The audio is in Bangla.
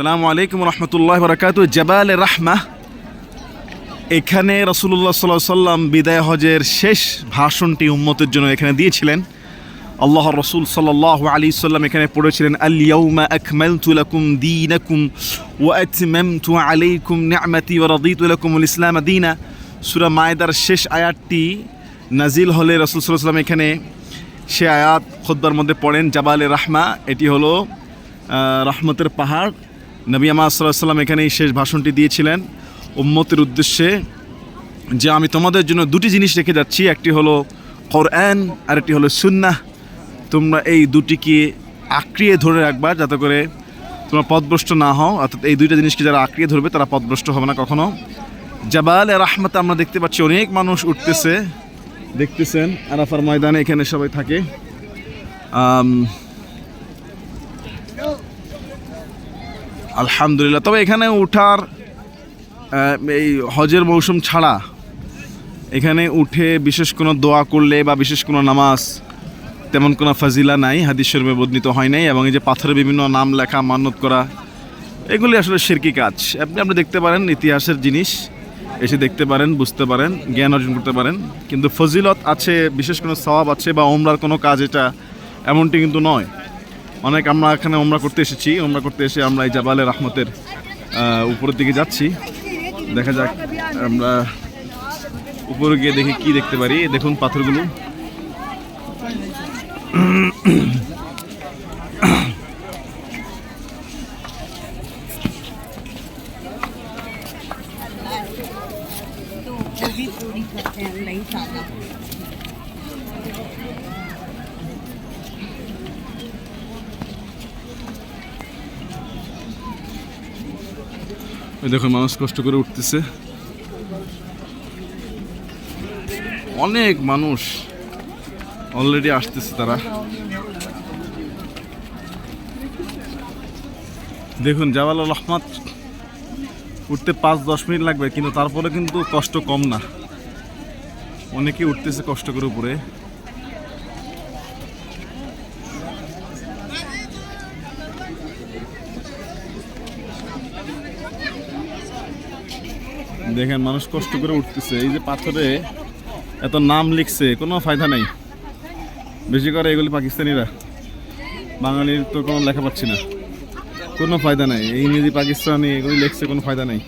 সালামু আলাইকুম রহমতুল্লাহ বরকাত জবাল রাহমা। এখানে রসুল্লাহ সাল্লাহ সাল্লাম বিদায় হজের শেষ ভাষণটি উম্মতের জন্য এখানে দিয়েছিলেন। আল্লাহ রসুল সাল্লাহ আলী সাল্লাম এখানে পড়েছিলেন আলিয়াউমা আকমালতু লাকুম দীনাকুম ওয়া আতমামতু আলাইকুম নি'মাতি ওয়া রাদিতু লাকুমুল ইসলাম দীনা। সূরা মায়দার শেষ আয়াতটি নাজিল হলে রসুল সাল্লাল্লাহু সাল্লাম এখানে সে আয়াত খুতবার মধ্যে পড়েন, জাবালে রাহমা। এটি হলো রহমতের পাহাড়। নবী আমা সাল্লাম এখানে এই শেষ ভাষণটি দিয়েছিলেন উম্মতের উদ্দেশ্যে যে আমি তোমাদের জন্য দুটি জিনিস রেখে যাচ্ছি, একটি হলো কোরআন আর একটি হলো সুন্নাহ। তোমরা এই দুটিকে আঁকড়িয়ে ধরে রাখবা যাতে করে তোমরা পথভ্রষ্ট না হও, অর্থাৎ এই দুইটা জিনিসকে যারা আঁকড়িয়ে ধরবে তারা পথভ্রষ্ট হবে না কখনো। জাবাল রাহমাতে আমরা দেখতে পাচ্ছি অনেক মানুষ উঠতেছে, দেখতেছেন, আরাফার ময়দানে এখানে সবাই থাকে। আলহামদুলিল্লাহ। তবে এখানে উঠার এই হজের মৌসুম ছাড়া এখানে উঠে বিশেষ কোনো দোয়া করলে বা বিশেষ কোনো নামাজ তেমন কোনো ফাজিলা নাই, হাদিস শরীফে বর্ণিত হয় নাই এবং এই যে পাথরে বিভিন্ন নাম লেখা মান্যত করা, এগুলি আসলে শিরকি কাজ। আপনি আপনি দেখতে পারেন ইতিহাসের জিনিস, এসে দেখতে পারেন, বুঝতে পারেন, জ্ঞান অর্জন করতে পারেন। কিন্তু ফজিলত আছে, বিশেষ কোনো সওয়াব আছে বা ওমরার কোনো কাজ এটা এমনটি কিন্তু নয়। অনেক আমরা এখানে ওমরা করতে এসেছি। ওমরা করতে এসে আমরা এই জাবালে রহমতের উপরের দিকে যাচ্ছি। দেখা যাক, আমরা উপরে গিয়ে দেখি কি দেখতে পারি। দেখুন পাথরগুলো। ওই দেখুন, মানুষ কষ্ট করে উঠতেছে। অনেক মানুষ অলরেডি আসতেছে তারা। দেখুন জাওয়াল রহমত উঠতে পাঁচ, দশ মিনিট লাগবে, কিন্তু তারপরে কিন্তু কষ্ট কম না। অনেকেই উঠতেছে কষ্ট করে উপরে। দেখেন মানুষ কষ্ট করে উঠতেছে। এই যে পাথরে এত নাম লিখছে, কোনো ফায়দা নাই। বেশি করে এগুলি পাকিস্তানিরা। বাঙালির তো কোনো লেখা পাচ্ছি না। কোনো ফায়দা নাই। ইংরেজি, পাকিস্তানি এগুলি লিখছে, কোনো ফায়দা নেই।